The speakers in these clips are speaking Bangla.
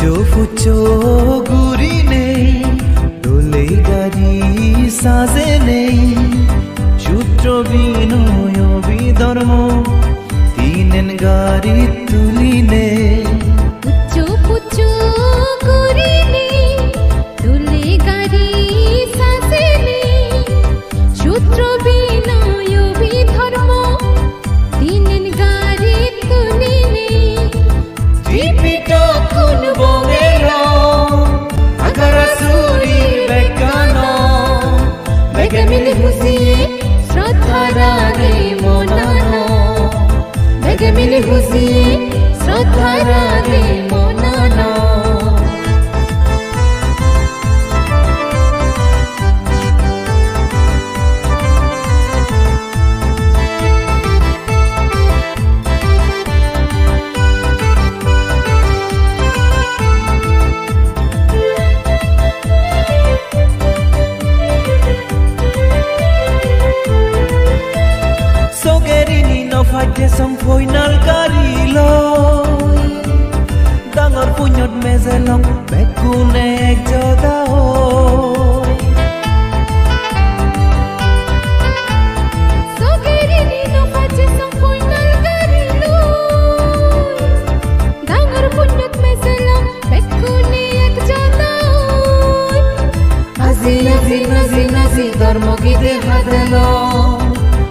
ফুচো গুরি নেই দোলে গাড়ি সাজে নেই। সূত্র বিনয় বিধর্ম তিনেন গাড়ি তুলি নেই। হুসিয়ে শ্রদ্ধা রাগে মনানো। বেগে মিলে হুসিয়ে শ্রদ্ধা রাগে no falte som final karilo Dangor punyot mezelong bekunek jodao Sogerini no face সম্পূর্ণাল গারিলো ডাঙর পুণ্যত মেসেলাম বেকুনি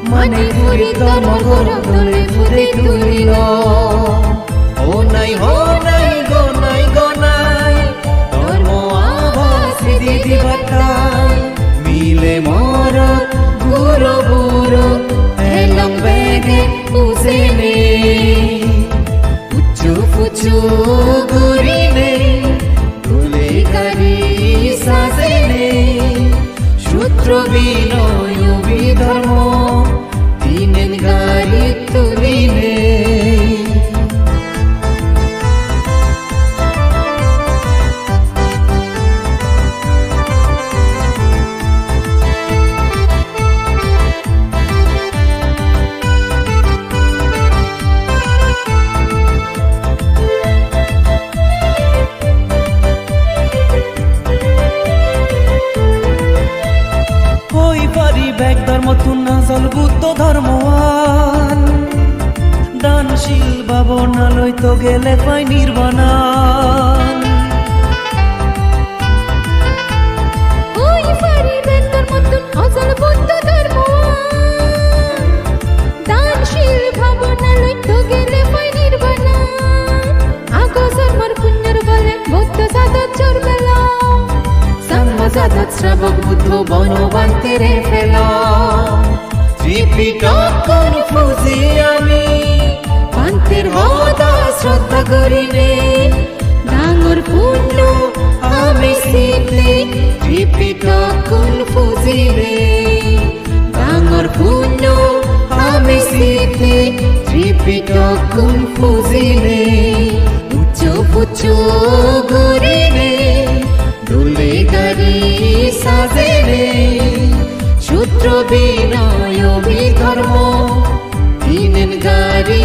ফুরি ধর্ম গরম তুলে ফুরি তুলিল। ও নাই হো নাই গো নাই গো নাই, ধর্ম আভাস স্মৃতি দিবাতাই মিলে মরত গুরু গুরু এলং বেগে উজেনে। পুচু পুচু গুরিনে তুলে কারি সাজেনে। সূত্র বিনয় বিধর্ম ভাবনা লইতো গেলে পাই নির্বাণা। সাজাত শ্রাবক বুদ্ধ বনবান্তে রে ফেল। ত্রিপিটক কনফুজি পান্তের হদা শ্রদ্ধা করিনে ডাঙর পুণ্য আমি সিলে ত্রিপিটক কনফুজিলে ডাঙর পুণ্য আমি সিলে ত্রিপিটক কনফুজিলে উচ্চ পুচ্চ গরিনে দুলে গাড়ি সাজেনে সূত্র বিনয় বিধর্ম তিনেন গাড়ি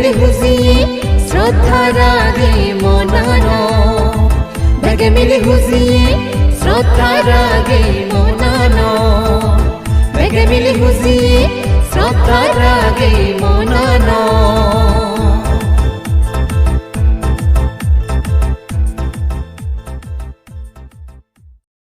মিলে হুজিয়ে শ্রদ্ধা রাগে মনানো। বেগে মিলে হুজিয়ে শ্রদ্ধা রাগে মনানো। বেগে মিলে হুজিয়ে শ্রদ্ধা রাগে মনানো।